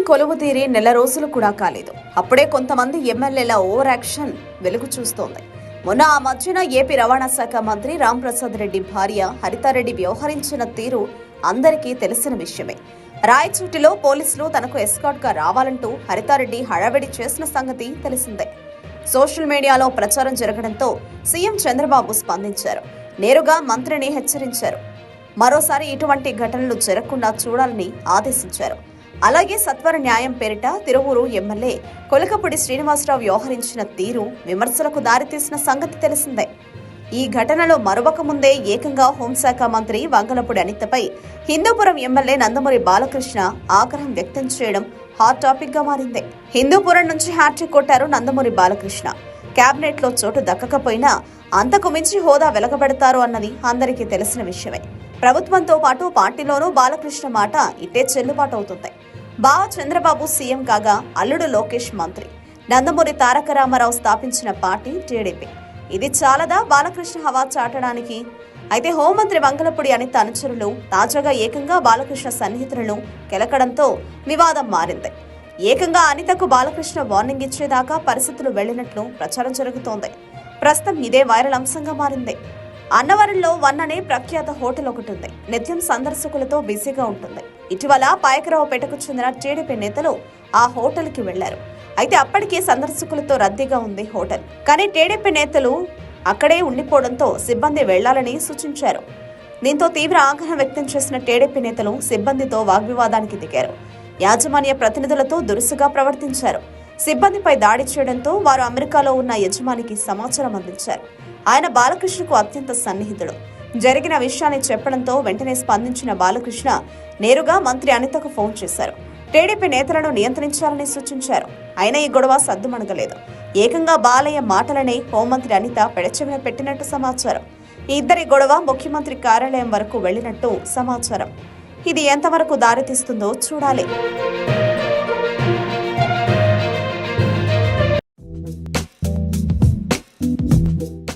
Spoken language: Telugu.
కొలువు తీరి నెల రోజులు కూడా కాలేదు. అప్పుడే కొంతమంది ఎమ్మెల్యేల ఓవర్ యాక్షన్ వెలుగు చూస్తోంది. మొన్న ఆ మధ్యన ఏపీ రవాణా శాఖ మంత్రి రాంప్రసాద్ రెడ్డి భార్య హరితారెడ్డి వ్యవహరించిన తీరు అందరికీ తెలిసిన విషయమే. రాయచూటిలో పోలీసులు తనకు ఎస్కాట్గా రావాలంటూ హరితారెడ్డి హడావిడి చేసిన సంగతి తెలిసిందే. సోషల్ మీడియాలో ప్రచారం జరగడంతో సీఎం చంద్రబాబు స్పందించారు. నేరుగా మంత్రిని హెచ్చరించారు. మరోసారి ఇటువంటి ఘటనలు జరగకుండా చూడాలని ఆదేశించారు. అలాగే సత్వర న్యాయం పేరిట తిరువూరు ఎమ్మెల్యే కొలకపూడి శ్రీనివాసరావు వ్యవహరించిన తీరు విమర్శలకు దారితీసిన సంగతి తెలిసిందే. ఈ ఘటనలో మరొక ముందే ఏకంగా హోంశాఖ మంత్రి వంగలపూడి అనితపై హిందూపురం ఎమ్మెల్యే నందమూరి బాలకృష్ణ ఆగ్రహం వ్యక్తం చేయడం హాట్ టాపిక్గా మారింది. హిందూపురం నుంచి హ్యాట్రిక్ కొట్టారు నందమూరి బాలకృష్ణ. క్యాబినెట్లో లో చోటు దక్కకపోయినా అంతకు మించి హోదా వెలగబెడతారు అన్నది అందరికీ తెలిసిన విషయమే. ప్రభుత్వంతో పాటు పార్టీలోనూ బాలకృష్ణ మాట ఇట్టే చెల్లుబాటు అవుతుంది. బావ చంద్రబాబు సీఎం కాగా అల్లుడు లోకేష్ మంత్రి. నందమూరి తారక రామారావు స్థాపించిన పార్టీ టీడీపీ. ఇది చాలదా? బాలకృష్ణ హవా చాటడానికి? అయితే హోంమంత్రి వంగలపూడి అనిత అనుచరులు తాజాగా ఏకంగా బాలకృష్ణ సన్నిహితులను కెలకడంతో వివాదం మారింది. ఏకంగా అనితకు బాలకృష్ణ వార్నింగ్ ఇచ్చేదాకా పరిస్థితులు వెళ్ళినట్లు ప్రచారం జరుగుతోంది. ప్రస్తుతం ఇదే వైరల్ అంశంగా మారింది. అన్నవరంలో వన్ అనే ప్రఖ్యాత హోటల్ ఒకటి ఉంది. నిత్యం సందర్శకులతో బిజీగా ఉంటుంది. ఇటీవల పాయకరావుపేటకు చెందిన టీడీపీ నేతలు ఆ హోటల్కి వెళ్ళారు అయితే అప్పటికే సందర్శకులతో రద్దీగా ఉంది హోటల్. కానీ టీడీపీ నేతలు అక్కడే ఉండిపోవడంతో సిబ్బంది వెళ్ళాలని సూచించారు. దీంతో తీవ్ర ఆగ్రహం వ్యక్తం చేసిన టీడీపీ నేతలు సిబ్బందితో వాగ్వివాదానికి దిగారు. యాజమాన్య ప్రతినిధులతో దురుసుగా ప్రవర్తించారు. సిబ్బందిపై దాడి చేయడంతో వారు అమెరికాలో ఉన్న యజమానికి సమాచారం అందించారు. ఆయన బాలకృష్ణకు అత్యంత సన్నిహితుడు. జరిగిన విషయాన్ని చెప్పడంతో వెంటనే స్పందించిన బాలకృష్ణ నేరుగా మంత్రి అనితకు ఫోన్ చేశారు. టీడీపీ నేతలను నియంత్రించాలని సూచించారు. అయినా ఈ గొడవ సద్దుమణగలేదు ఏకంగా బాలయ్య మాటలనే హోంమంత్రి అనిత పెడచెవిన పెట్టినట్టు సమాచారం. ఈ ఇద్దరి గొడవ ముఖ్యమంత్రి కార్యాలయం వరకు వెళ్ళినట్టు సమాచారం. ఇది ఎంతవరకు దారితీస్తుందో చూడాలి.